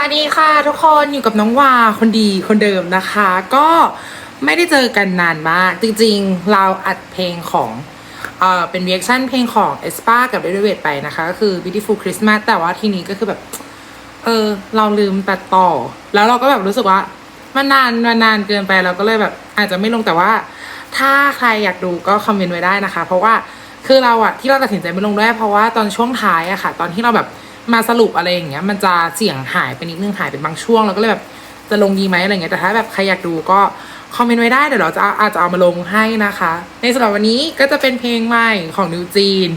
วัสดีค่ะทุกคนอยู่กับน้องวาคนดีคนเดิมนะคะ ก็ไม่ได้เจอกันนานมาก จริงๆ เราอัดเพลงของเอ่อเป็นเรีแอคชั่นเพลงของ e s p a กับ r e d w a t ไปนะคะ ก็คือ Beautiful Christmas แต่ว่าทีนี้ก็คือแบบ เออ เราลืมตัดต่อ แล้วเราก็แบบรู้สึกว่า มันนานมันนานเกินไปเราก็เลยแบบ อาจจะไม่ลงแต่ว่า ถ้าใครอยากดูก็คอมเมนต์ไว้ได้นะคะ เพราะว่าคือเราอะที่เราตัดสินใจไม่ลงด้วยเพราะว่าตอนช่วงท้ายอะค่ะ ตอนที่เราแบบ มาสรุปอะไรอย่างเงี้ยมันจะเสียงหายไปนิดนึงหายเป็นบางช่วงเราก็เลยแบบจะลงดีไหมอะไรเงี้ยแต่ถ้าแบบใครอยากดูก็คอมเมนต์ไว้ได้เดี๋ยวเราจะอาจจะเอามาลงให้นะคะ ในสำหรับวันนี้ก็จะเป็นเพลงใหม่ของนิวจีน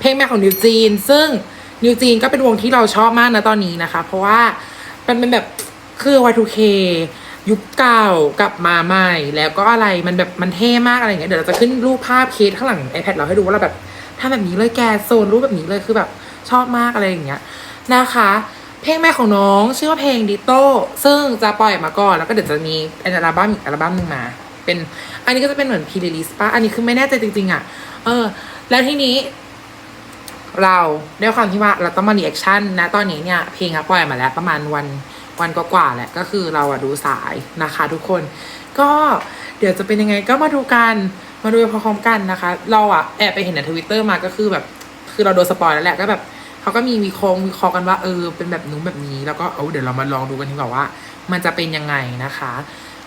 เพลงใหม่ของนิวจีน ซึ่งนิวจีนก็เป็นวงที่เราชอบมากนะตอนนี้นะคะ เพราะว่ามันเป็นแบบคือ Y2K ยุคเก่ากลับมาใหม่ แล้วก็อะไรมันแบบมันเท่มากอะไรเงี้ยเดี๋ยวเราจะขึ้นรูปภาพเคสข้างหลัง iPad เราให้ดูว่าเราแบบทำแบบนี้เลยแกโซนรูปแบบนี้เลยคือแบบ ชอบมากอะไรอย่างเงี้ยนะคะ เพลงแม่ของน้องชื่อว่าเพลงดิโต้ซึ่งจะปล่อยมาก่อนแล้วก็เดี๋ยวจะมีอัลบั้มอีกอัลบั้มหนึ่งมา เป็นอันนี้ก็จะเป็นเหมือนพีเรลิสป่ะอันนี้คือไม่แน่ใจจริง ๆอะ เออ แล้วทีนี้ เราด้วยความที่ว่าเราต้องมารีแอคชั่นนะตอนนี้เนี่ยเพลงอะปล่อยมาแล้วประมาณวันวันกว่าๆแหละก็คือเราอะดูสายนะคะ ทุกคน ก็เดี๋ยวจะเป็นยังไงก็มาดูกันมาดูพร้อมๆกันนะคะ เราอะแอบไปเห็นในทวิตเตอร์มาก็คือแบบ คือเราโดนสปอยแล้วแหละก็แบบ เขาก็มีวิเคราะห์วิเคราะห์กันว่าเออเป็นแบบนู้นแบบนี้ แล้วก็เอาเดี๋ยวเรามาลองดูกันดีกว่าว่า มันจะเป็นยังไงนะคะ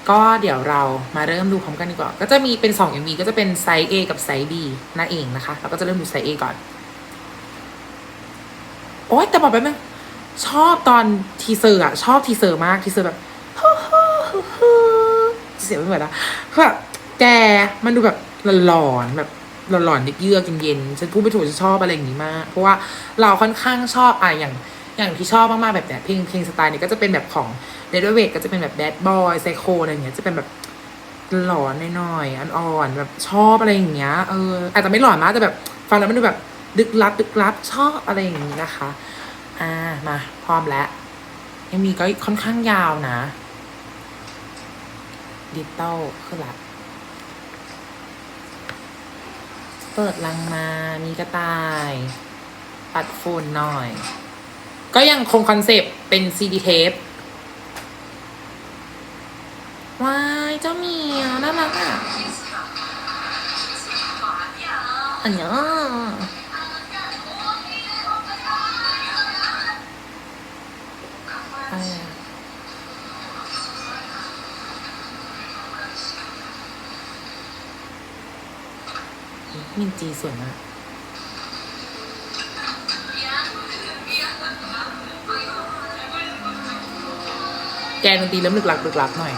ก็เดี๋ยวเรามาเริ่มดูพร้อมกันดีกว่าก็จะมีเป็น2 MV ก็จะเป็นไซส์ A กับไซส์ B นั่นเองนะคะเราก็จะเริ่มดูไซส์ A ก่อนโอ๊ยแต่บอกแป๊บนึงชอบตอนทีเซอร์อะชอบทีเซอร์มากทีเซอร์แบบเสียงไม่เหมือนนะคือแบบแกมันดูแบบหลอนแบบ หลอนๆเยือกๆเย็นๆฉันพูดไม่ถูกฉันชอบอะไรอย่างนี้มาก เพราะว่าเราค่อนข้างชอบอะอย่างอย่างที่ชอบมากๆแบบเนี้ยเพลงเพลงสไตล์นี้ก็จะเป็นแบบของเดดเวกก็จะเป็นแบบแบดบอยไซโคอะไรอย่างเงี้ยจะเป็นแบบหลอนหน่อยๆอ่อนๆแบบชอบอะไรอย่างเงี้ยเอออาจจะไม่หลอนมากแต่แบบฟังแล้วมันดูแบบดึกลับดึกลับชอบอะไรอย่างนี้นะคะ อ่ามาพร้อมแล้วยังมีก็ค่อนข้างยาวนะดิจิตอลคือละ เปิดลังมา มีกระต่าย ปัดฝุ่นหน่อย ก็ยังคงคอนเซปต์เป็นซีดีเทปว้ายเจ้าเมียน่ารักอะอันเนี้ยอะ มินจีสวยมากแกดนตรีเริ่มลึกลักลึกลักหน่อย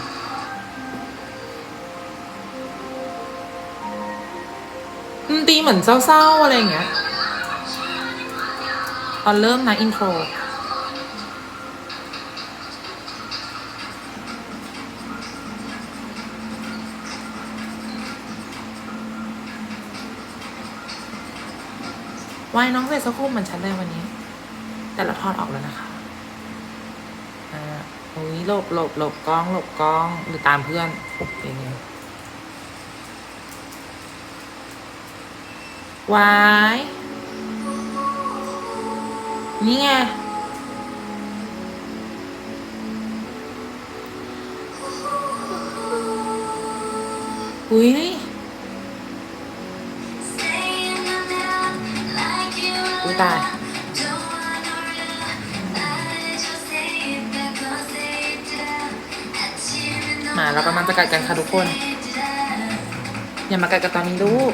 ดนตรีเหมือนเศร้าๆ อะไรอย่างเงี้ย ตอนเริ่มนะอินโทร วายน้องใส่สกูเหมือนฉันเลยวันนี้ แต่ละทอนออกแล้วนะคะอ่าอุ้ยหลบหลบหลบกล้องหลบกล้องหรือตามเพื่อนเป็นไงวายนี่ไงอุ้ย ตาย มาเรากำลังจะกัดกันค่ะทุกคน อย่ามากัดกันตอนนี้ลูก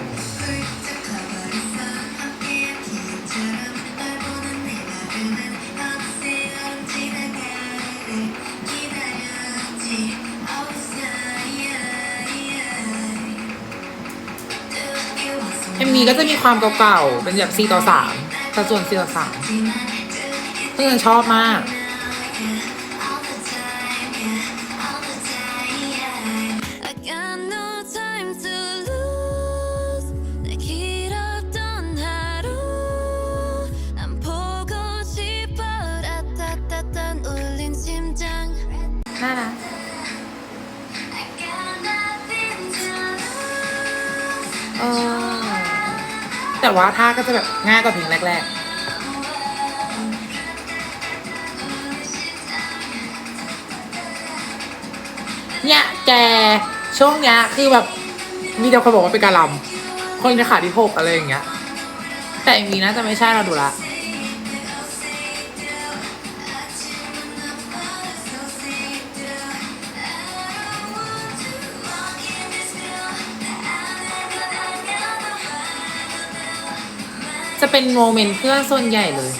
เอ็มวีก็จะมีความเก่าๆ เป็นแบบ4ต่อ3 สัดส่วน4ต่อ3ซึ่งฉันชอบมาก แต่ว่าท่าก็จะแบบง่ายกว่าเพลงแรก ๆเนี่ยแกช่วงเนี้ยคือแบบมีแต่คนบอกว่าเป็นการลำคนจะขาดที่หกอะไรอย่างเงี้ย แต่อย่งนี้น่าจะไม่ใช่เราดูละ จะเป็นโมเมนต์เพื่อนส่วนใหญ่เลย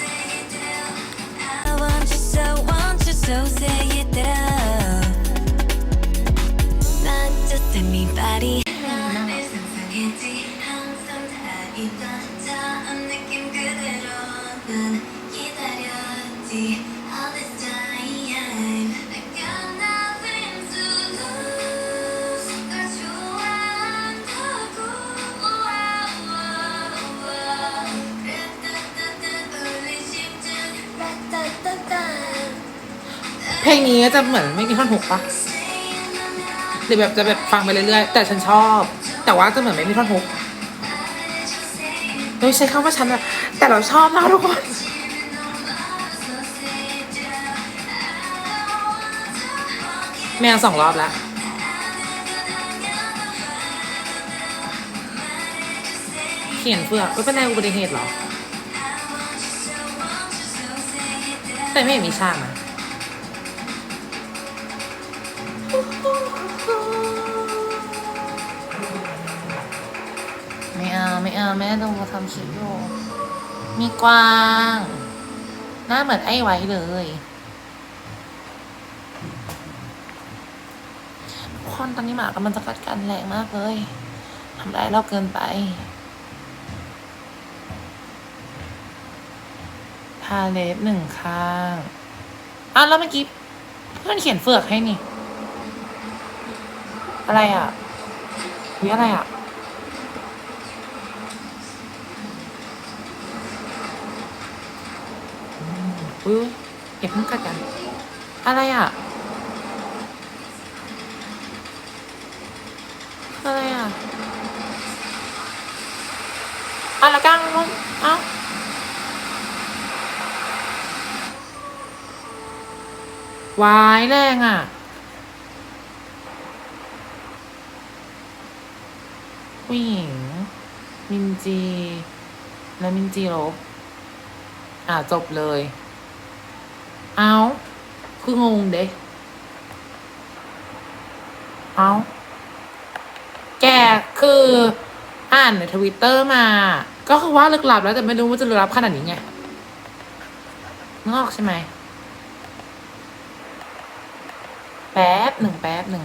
เพลงนี้จะเหมือนไม่มีท่อนหกปะหรือแบบจะแบบฟังไปเรื่อยๆ แต่ฉันชอบ แต่ว่าจะเหมือนไม่มีท่อนหกไม่ใช้คำว่าฉันอะแต่เราชอบนะทุกคนแมวสองรอบแล้วเขียนเฟือกไม่เป็นไรอุบัติเหตุเหรอ แต่ไม่เห็นมีช่างนะ ไม่เอาไม่เอาแม่ต้องทำคลิปอยู่มีกวาง หน้าเหมือนไอ้ไว้เลยทุกคนตอนนี้หมากำลังจะกัดกันแรงมากเลยทำได้ายเราเกินไปทาเล็บหนึ่งข้างอ้าวแล้วเมื่อกี้เพื่อนเขียนเฟือกให้นี่ อะไรอะวิอะไรอะ อุ้ยอย่าเพิ่งกัดกัน อะไรอะ อะไรอะอะแล้วกังเอ้าวายแรงอะ ผู้หญิง มินจี และมินจีลบอ่าจบเลย เอาคืองงเด้เอาแกคืออ่านในทวิตเตอร์มา ก็คือว่าลึกลับแล้วแต่ไม่รู้ว่าจะลึกลับขนาดนี้ไงนอกใช่ไหม แป๊บหนึ่งแป๊บหนึ่ง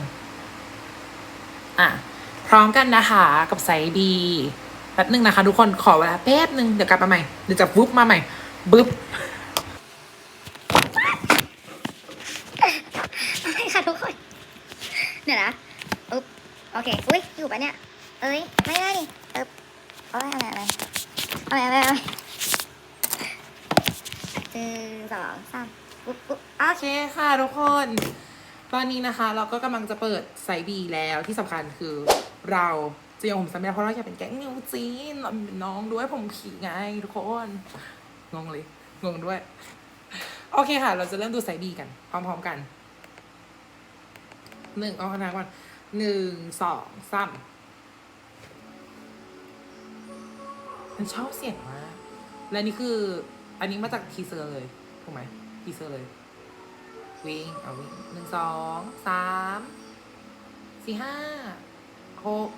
อะ พร้อมกันนะคะกับไซบีแป๊บหนึ่งนะคะ ทุกคนขอเวลาแป๊บหนึ่งเดี๋ยวกลับมาใหม่ เดี๋ยวจะบุ๊บมาใหม่บึ๊บ อะไรค่ะทุกคน เดี๋ยวนะอุ๊บโอเค อุ้ย อยู่ปะเนี่ย เอ้ย ไม่ได้ดิเอ๊บเอาไว้อะไรอะไรเอาไว้เอาไว้เอาไว้ หนึ่งสองสามปุ๊บปุ๊บโอเคค่ะทุกคน ตอนนี้นะคะ เราก็กำลังจะเปิดไซบีแล้วที่สำคัญคือเราจะยังผมสำเร็จเพราะเราอยากเป็นแก๊งนิวจีนเราเป็นน้องด้วยผมผีไงทุกคน งงเลย งงด้วย โอเคค่ะ เราจะเริ่มดูไซบีกัน พร้อมๆกันหนึ่งเอาคณะก่อนหนึ่งสองสามมันชอบเสียงมากและนี่คือ อันนี้มาจากทีเซอร์เลยถูกไหมทีเซอร์เลย วิ่งเอาวิ่งหนึ่งสองสามสี่ห้าหก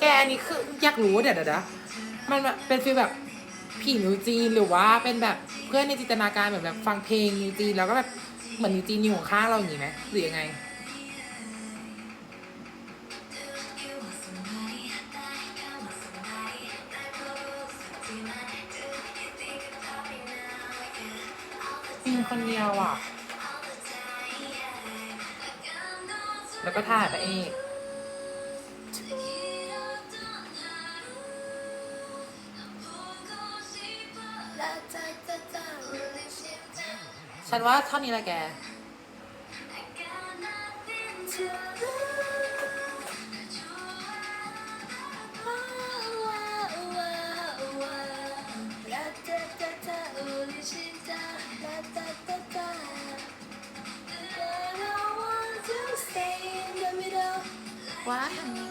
แกอันนี้คืออยากรู้เดี๋ยวเดี๋ยวเดี๋ยวมันแบบเป็นฟีลแบบ ผีนิวจีนหรือว่าเป็นแบบเพื่อนในจินตนาการแบบแบบฟังเพลงนิวจีนแล้วก็แบบเหมือนนิวจีนอยู่ข้างเราอย่างนี้ไหมหรือยังไงจริงคนเดียวอะ แล้วก็ถ่ายไปเองันว่าเท่านี้แหละแก ว้าทงนี้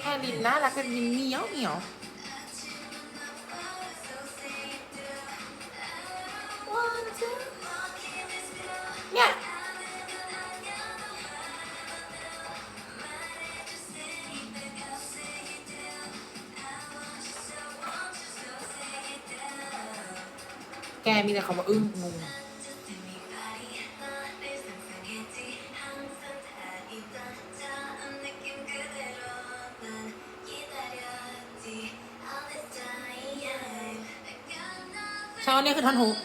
แค่ลินน่ารักเป็นลินเหนียวเหนียว เนี่ยแกมีแต่คำว่าอึ้งงงเช้าเนี่ยคือท่อนฮุก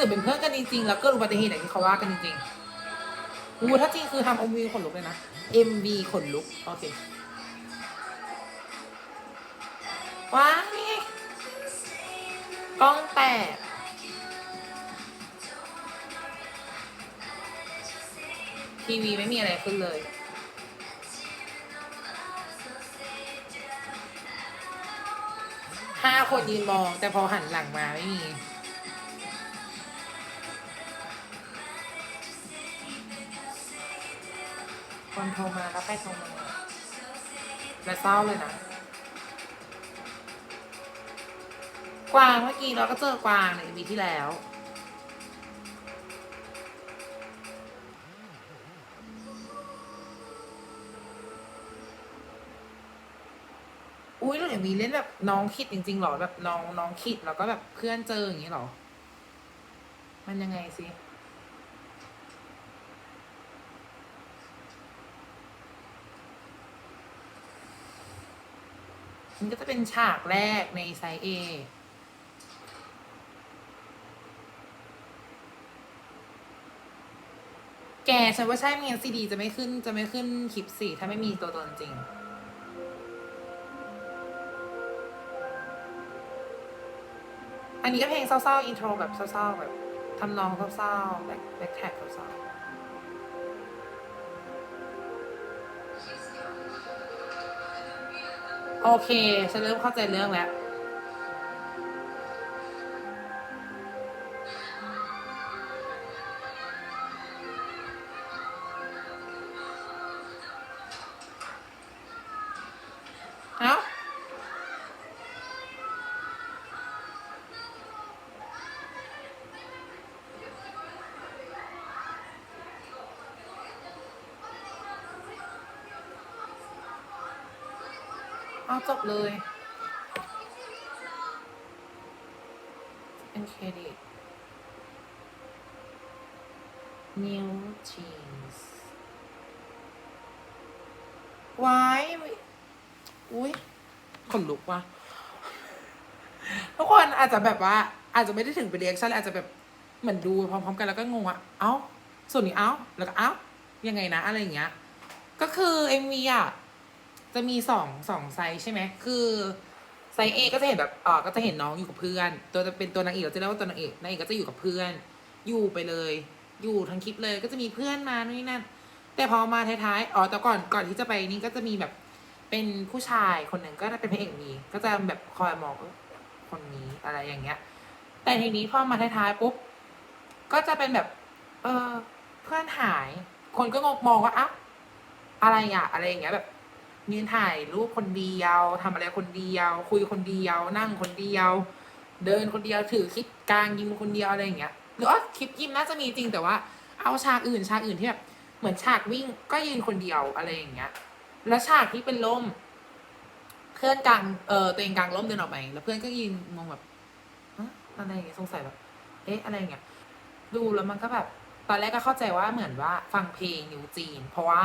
รือเป็นเพื่อนกันจริงๆ แล้วเกิดอุบัติเหตุอย่างที่เขาว่ากันจริงๆอู้ถ้าจริงคือทำเอ็มวีขนลุกเลยนะ MV ขนลุกโอเคว้ายนี่กล้องแตกทีวีไม่มีอะไรขึ้นเลยห้าคนยืนมองแต่พอหันหลังมาไม่มี คนโทรมาแล้วไปโทรมาแล้วเศร้าเลยนะ กวางเมื่อกี้เราก็เจอกวางในวีที่แล้ว อุ้ยเราอย่างมีเล่นแบบน้องคิดจริงๆหรอแบบน้องน้องคิดแล้วก็แบบเพื่อนเจออย่างนี้หรอ มันยังไงสิ นก็จะเป็นฉากแรกในไซส์ A แกฉันว่าใช่ไม่งั้นซีดีจะไม่ขึ้นจะไม่ขึ้นคลิปสี่ถ้าไม่มีตัวตนจริง อันนี้ก็เพลงเศร้าๆ อินโทรแบบเศร้าๆ แบบทำนองเศร้าๆ แบ็คแบ็คแท็กเศร้าๆ โอเคฉันเริ่มเข้าใจเรื่องแล้ว จบเลย เป็นเครดิต New Jeans ไว้อุ้ยขนลุกว่ะทุกคนอาจจะแบบว่า อาจจะไม่ได้ถึงเป็นเรียกชั่นอาจจะแบบเหมือนดูพร้อมๆกันแล้วก็งงอะ เอ้า ส่วนนี้เอ้า แล้วก็เอ้า ยังไงนะ อะไรอย่างเงี้ย ก็คือเอ็มวีอะ จะมีสองสองไซส์ใช่ไหม คือไซส์ A ก็จะเห็นแบบเออก็จะเห็นน้องอยู่กับเพื่อน ตัวจะเป็นตัวนางเอกเราจะเรียกว่าตัวนางเอกนางเอกก็จะอยู่กับเพื่อน อยู่ไปเลย อยู่ทั้งคลิปเลยก็จะมีเพื่อนมานู่นนี่นั่น แต่พอมาท้ายๆ อ๋อแต่ก่อนก่อนที่จะไปนี่ก็จะมีแบบเป็นผู้ชายคนหนึ่งก็จะเป็นพระเอกมีก็จะแบบคอยมองคนนี้อะไรอย่างเงี้ย แต่ทีนี้พอมาท้ายๆปุ๊บก็จะเป็นแบบ เออเพื่อนหาย คนก็งงมองว่าอะอะไรอะอะไรอย่างเงี้ยแบบ ยืนถ่ายรูปคนเดียวทำอะไรคนเดียว คุยคนเดียว นั่งคนเดียว เดินคนเดียวถือคลิปกลางยิมคนเดียวอะไรอย่างเงี้ยหรือว่าคลิปยิมน่าจะมีจริงแต่ว่าเอาฉากอื่นฉากอื่นที่แบบเหมือนฉากวิ่งก็ยืนคนเดียวอะไรอย่างเงี้ย แล้วฉากที่เป็นล่มเพื่อนกลางเออตัวเองกลางล่มเดินออกไปแล้วเพื่อนก็ยืนมองแบบอะไรอย่างเงี้ยสงสัยแบบเอ๊ะอะไรอย่างเงี้ยดูแล้วมันก็แบบตอนแรกก็เข้าใจว่าเหมือนว่าฟังเพลงนิวจีน เพราะว่า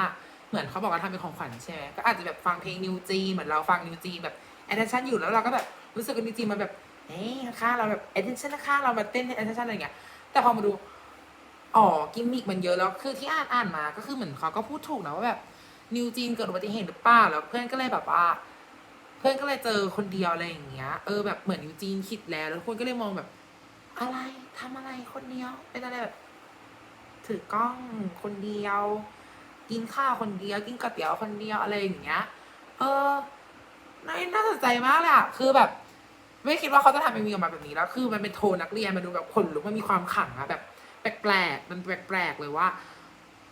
เหมือนเขาบอกว่าทำเป็นของขวัญใช่ไหมก็อาจจะแบบฟังเพลงนิวจีนเหมือนเราฟังนิวจีนแบบ attention อยู่แล้วเราก็แบบรู้สึกว่านิวจีนมันแบบเอ๊ะค่าเราแบบ attention ค่าเรามาเต้น attention อะไรอย่างเงี้ยแต่พอมาดูอ๋อกิมมิกมันเยอะแล้วคือที่อ่านอ่านมาก็คือเหมือนเขาก็พูดถูกนะว่าแบบนิวจีนเกิดอุบัติเหตุหรือเปล่าแล้วเพื่อนก็เลยแบบว่า เพื่อนก็เลยเจอคนเดียวอะไรอย่างเงี้ยเออแบบเหมือนนิวจีนคิดแล้ว แล้วคนก็เลยมองแบบ อะไรทำอะไรคนเดียวเป็นอะไรแบบถือกล้องคนเดียว กินข้าวคนเดียว กินก๋วยเตี๋ยวคนเดียวอะไรอย่างเงี้ย เออน่าสนใจมากเลยอะคือแบบ ไม่คิดว่าเขาจะทำเป็นมีออกมาแบบนี้แล้วคือมันเป็นโทนนักเรียนมันดูแบบขนลุกมันมีความขังอะแบบ แปลกๆมันแปลกๆเลยว่า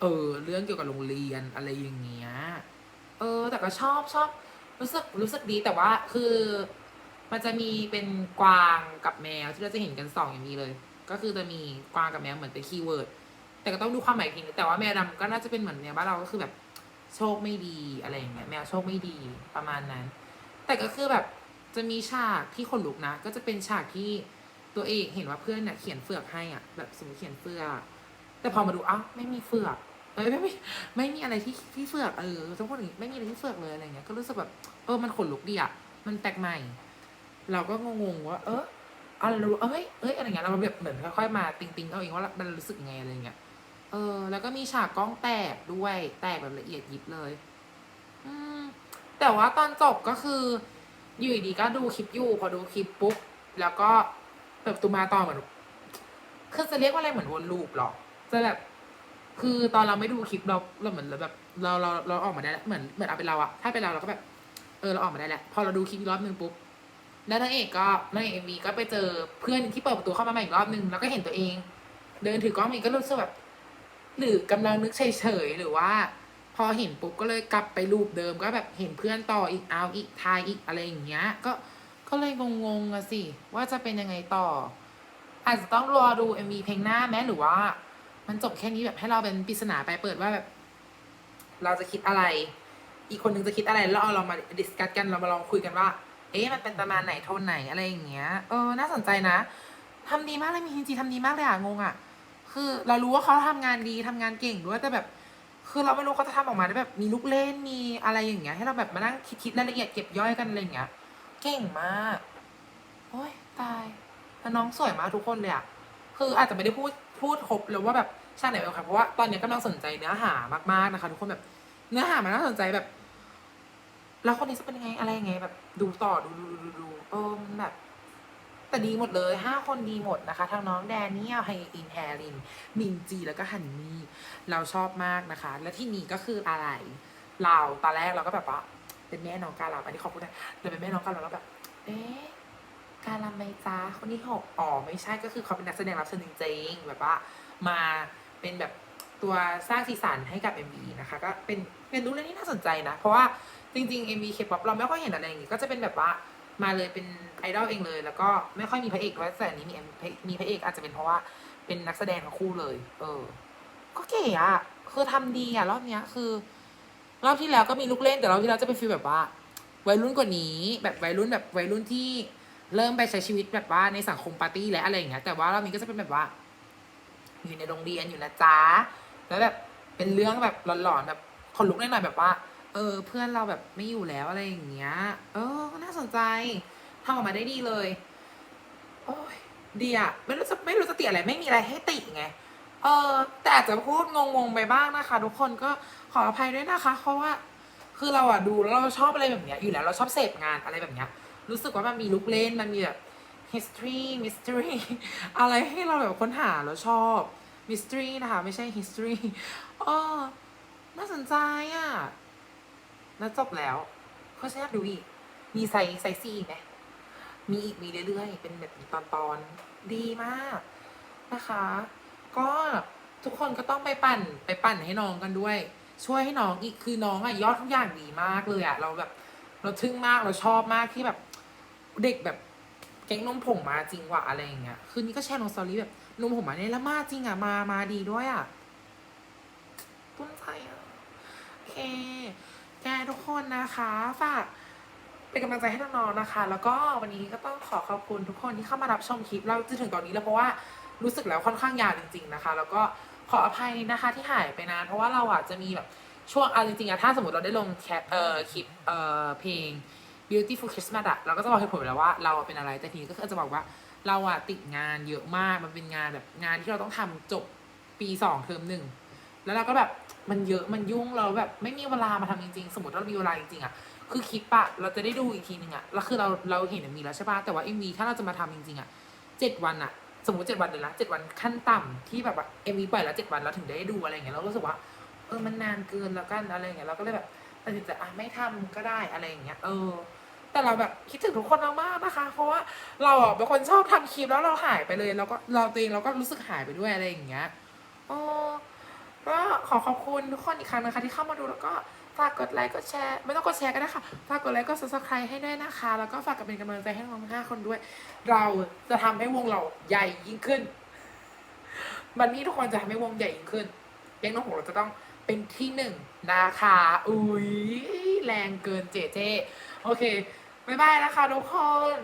เออ เรื่องเกี่ยวกับโรงเรียนอะไรอย่างเงี้ยเออ แต่ก็ชอบชอบ รู้สึกรู้สึกดีแต่ว่าคือมันจะมีเป็นกวางกับแมวที่เราจะเห็นกันสองอย่างนี้เลย ก็คือจะมีกวางกับแมวเหมือนเป็นคีย์เวิร์ด แต่ก็ต้องดูความหมายอีกทีนึงแต่ว่าแมวดำก็น่าจะเป็นเหมือนแมวบ้านเราก็คือแบบโชคไม่ดีอะไรอย่างเงี้ยแมวโชคไม่ดีประมาณนั้น แต่ก็คือแบบจะมีฉากที่คนลุกนะ ก็จะเป็นฉากที่ตัวเอกเห็นว่าเพื่อนเนี่ยเขียนเฟือกให้อะแบบสมมติเขียนเฟือก แต่พอมาดูอ้าวไม่มีเฟือกเอ้ยไม่ไม่ไม่มีอะไรที่ที่เฟือกเออทุกคนอย่างงี้ไม่มีอะไรที่เฟือกเลยอะไรเงี้ยก็รู้สึกแบบเออมันขนลุกดีอะมันแปลกใหม่ เราก็งงๆว่า เอออะไรรู้เอ้ยเอ้ยอะไรเงี้ยเราแบบเหมือนค่อยๆมา ติงๆเอาเองว่ามันรู้สึกไงอะไรเงี้ย เออ แล้วก็มีฉากกล้องแตกด้วย แตกแบบละเอียดยิบเลย อืม แต่ว่าตอนจบก็คือ อยู่ดีก็ดูคลิปอยู่ พอดูคลิปปุ๊บ แล้วก็เปิดประตูมาต่อเหมือนคือจะเรียกว่าอะไรเหมือนวนลูปหรอ จะแบบ คือตอนเราไม่ดูคลิปเราเราเหมือนเราแบบ เราเราเราออกมาได้แล้วเหมือนเหมือนเอาเป็นเราอะถ้าเป็นเราเราก็แบบ เออเราออกมาได้แล้ว พอเราดูคลิปอีกรอบนึงปุ๊บ แล้วนางเอกก็นางเอกเอ็มวีก็ไปเจอเพื่อนที่เปิดประตูเข้ามาใหม่อีกรอบนึง แล้วก็เห็นตัวเอง เดินถือกล้องอีกก็รู้สึกแบบ หรือกำลังนึกเฉยๆหรือว่า พอเห็นปุ๊บก็เลยกลับไปรูปเดิมก็แบบเห็นเพื่อนต่ออีกเอาอีกทายอีกอะไรอย่างเงี้ย ก็ก็เลยงงๆอะสิ ว่าจะเป็นยังไงต่อ อาจจะต้องรอดู MV เพลงหน้าแม้หรือว่า มันจบแค่นี้แบบให้เราเป็นปริศนาไปเปิดว่าแบบ เราจะคิดอะไร อีกคนนึงจะคิดอะไร แล้วเอาเรามาดิสคัสกันเรามาลองคุยกันว่า เอ๊ะมันเป็นประมาณไหนโทนไหนอะไรอย่างเงี้ยเออน่าสนใจนะทำดีมากเลยมีฮินจีทำดีมากเลยอะงงอะ คือเรารู้ว่าเขาทำงานดีทำงานเก่งด้วยแต่แบบ คือเราไม่รู้เขาจะทำออกมาได้แบบมีลูกเล่นมีอะไรอย่างเงี้ย ให้เราแบบมานั่งคิดรายละเอียดเก็บย่อยกันอะไรอย่างเงี้ย เก่งมากโอ้ยตายแล้วน้องสวยมากทุกคนเลยอะคืออาจจะไม่ได้พูดพูดครบเลยว่าแบบชาติไหนเป็นใครเพราะว่าตอนเนี้ยกำลังสนใจเนื้อหามากๆนะคะทุกคนแบบเนื้อหามันน่าสนใจแบบ แล้วคนนี้จะเป็นยังไงอะไรยังไงแบบ ดูต่อดูดูดูดูดูเออมันแบบ แต่ดีหมดเลยห้าคนดีหมดนะคะ ทั้งน้องแดเนียลไฮอินแฮรินมินจีแล้วก็ฮันนี่เราชอบมากนะคะ และที่นี่ก็คืออะไร เราตอนแรกเราก็แบบว่าเป็นแม่น้องกาลาอันนี้ขอบคุณนะเลยเป็นแม่น้องกาลาแล้วแบบ เอ๊ะกาลาไหมจ้าคนที่หกอ๋อไม่ใช่ก็คือเขาเป็นนักแสดงรับเชิญจริงๆแบบว่ามาเป็นแบบตัวสร้างสีสันให้กับ MV นะคะ ก็เป็นเป็นรู้เรื่องที่น่าสนใจนะ เพราะว่าจริงๆ MV K-pop เราไม่ค่อยเห็นอะไรอย่างงี้ก็จะเป็นแบบว่ามาเลยเป็น ไอดอลเองเลย แล้วก็ไม่ค่อยมีพระเอกไว้แต่อันนี้มีมีพระเอกอาจจะเป็นเพราะว่าเป็นนักแสดงทั้งคู่เลย เออ ก็เก๋อะคือทำดีอะรอบเนี้ยคือ รอบที่แล้วก็มีลูกเล่นแต่รอบที่แล้วจะเป็นฟีลแบบว่า วัยรุ่นกว่านี้ แบบวัยรุ่นแบบวัยรุ่นที่เริ่มไปใช้ชีวิตแบบว่าในสังคมปาร์ตี้และอะไรอย่างเงี้ยแต่ว่ารอบนี้ก็จะเป็นแบบว่า อยู่ในโรงเรียนอยู่นะจ๊ะแล้วแบบเป็นเรื่องแบบหลอนๆแบบขนลุกหน่อยๆแบบว่า เออ เพื่อนเราแบบไม่อยู่แล้วอะไรอย่างเงี้ย เออก็น่าสนใจ ทำออกมาได้ดีเลย โอ้ยดีอะไม่รู้จะไม่รู้จะติอะไรไม่มีอะไรให้ติไง เออ แต่อาจจะพูดงงๆไปบ้างนะคะ ทุกคนก็ขออภัยด้วยนะคะ เพราะว่า คือเราอะดูแล้วเราชอบอะไรแบบเนี้ย อยู่แล้วเราชอบเสพงานอะไรแบบเนี้ย รู้สึกว่ามันมีลุกเล่นมันมีแบบ history mystery อะไรให้เราแบบค้นหาแล้วชอบ mystery นะคะ ไม่ใช่ history เออน่าสนใจอะแล้วจบแล้วก็ฉันอยากดูอีก มีไซส์ไซส์ซีไหม มีอีกมีเรื่อยๆ เป็นแบบตอนตอนดีมากนะคะ ก็ทุกคนก็ต้องไปปั่นไปปั่นให้น้องกันด้วย ช่วยให้น้องอีกคือน้องอะยอดทุกอย่างดีมากเลยอะเราแบบเราทึ่งมากเราชอบมากที่แบบเด็กแบบแก๊งนมผงมาจริงว่ะอะไรอย่างเงี้ยคืนนี้ก็แชร์ลงสตอรี่แบบนมผงมาเนี่ยแล้วมาจริงอะมามาดีด้วยอะตุ้นใจอะโอเคแกทุกคนนะคะฝาก เป็นกำลังใจให้น้องๆนะคะ แล้วก็วันนี้ก็ต้องขอขอบคุณทุกคนที่เข้ามารับชมคลิปเราจนถึงตอนนี้แล้วเพราะว่ารู้สึกแล้วค่อนข้างยาวจริง ๆนะคะ แล้วก็ขออภัยนะคะที่หายไปนานเพราะว่าเราอะจะมีแบบช่วงเอาจริงๆอะถ้าสมมติเราได้ลงแคปเอ่อคลิปเอ่อเพลง beautiful Christmas อะเราก็จะบอกเหตุผลไปแล้วว่าเราเป็นอะไรแต่ทีนี้ก็คือจะบอกว่าเราอะติดงานเยอะมากมันเป็นงานแบบงานที่เราต้องทำจบปีสองเทอมหนึ่งแล้วเราก็แบบมันเยอะมันยุ่งเราแบบไม่มีเวลามาทำจริง ๆ สมมติเรามีเวลาจริงๆอะ คือคลิปอะเราจะได้ดูอีกทีนึงอะแล้วคือเราเราเห็นมีแล้วใช่ปะแต่ว่าเอ็มวีถ้าเราจะมาทำจริงๆอะเจ็ดวันอะสมมติเจ็ดวันเลยนะเจ็ดวันขั้นต่ำที่แบบว่าเอ็มวีปล่อยแล้วเจ็ดวันเราถึงได้ดูอะไรเงี้ยเราก็รู้สึกว่าเออมันนานเกินแล้วกันอะไรเงี้ยเราก็เลยแบบตัดสินใจอะไม่ทำก็ได้อะไรอย่างเงี้ยเออ แต่เราแบบคิดถึงทุกคนมากๆนะคะ เพราะว่าเราอะเป็นคนชอบทำคลิปแล้วเราหายไปเลยแล้วก็เราตัวเองเราก็รู้สึกหายไปด้วยอะไรอย่างเงี้ยอ๋อก็ขอขอบคุณทุกคนอีกครั้งนะคะที่เข้ามาดูแล้วก็ ฝากกดไลค์กดแชร์ ไม่ต้องกดแชร์ก็ได้ค่ะฝากกดไลค์กด subscribe ให้ด้วยนะคะ แล้วก็ฝากกับเป็นกำลังใจให้น้องทั้งห้าคนด้วย เราจะทำให้วงเราใหญ่ยิ่งขึ้น วันนี้ทุกคนจะทำให้วงใหญ่ยิ่งขึ้นเลี้ยงน้องหงเราจะต้องเป็นที่หนึ่งนะคะอุ้ยแรงเกินเจเจโอเคบ๊ายบายนะคะทุกคน